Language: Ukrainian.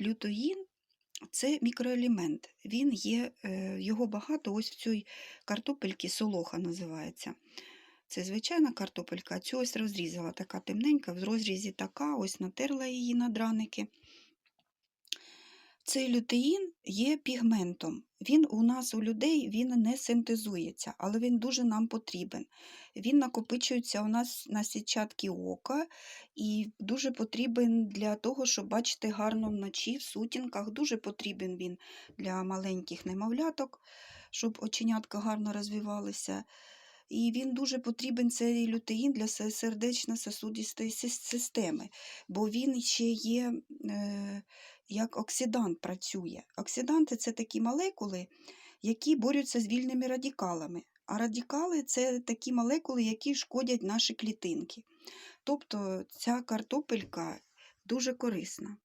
Лютоїн це мікроелемент. Він є, е, його багато ось в цій картопельці солоха називається. Це звичайна картопелька, цю ось розрізала, така темненька, в розрізі така, ось натерла її на драники. Цей лютеїн є пігментом. Він у нас, у людей, він не синтезується, але він дуже нам потрібен. Він накопичується у нас на сітчатки ока і дуже потрібен для того, щоб бачити гарно вночі в сутінках. Дуже потрібен він для маленьких немовляток, щоб оченятка гарно розвивалися. І він дуже потрібен цей лютеїн для сердечно-сосудистої системи, бо він ще є е, як оксидант працює. Оксиданти це такі молекули, які борються з вільними радикалами. А радикали це такі молекули, які шкодять наші клітинки. Тобто ця картопелька дуже корисна.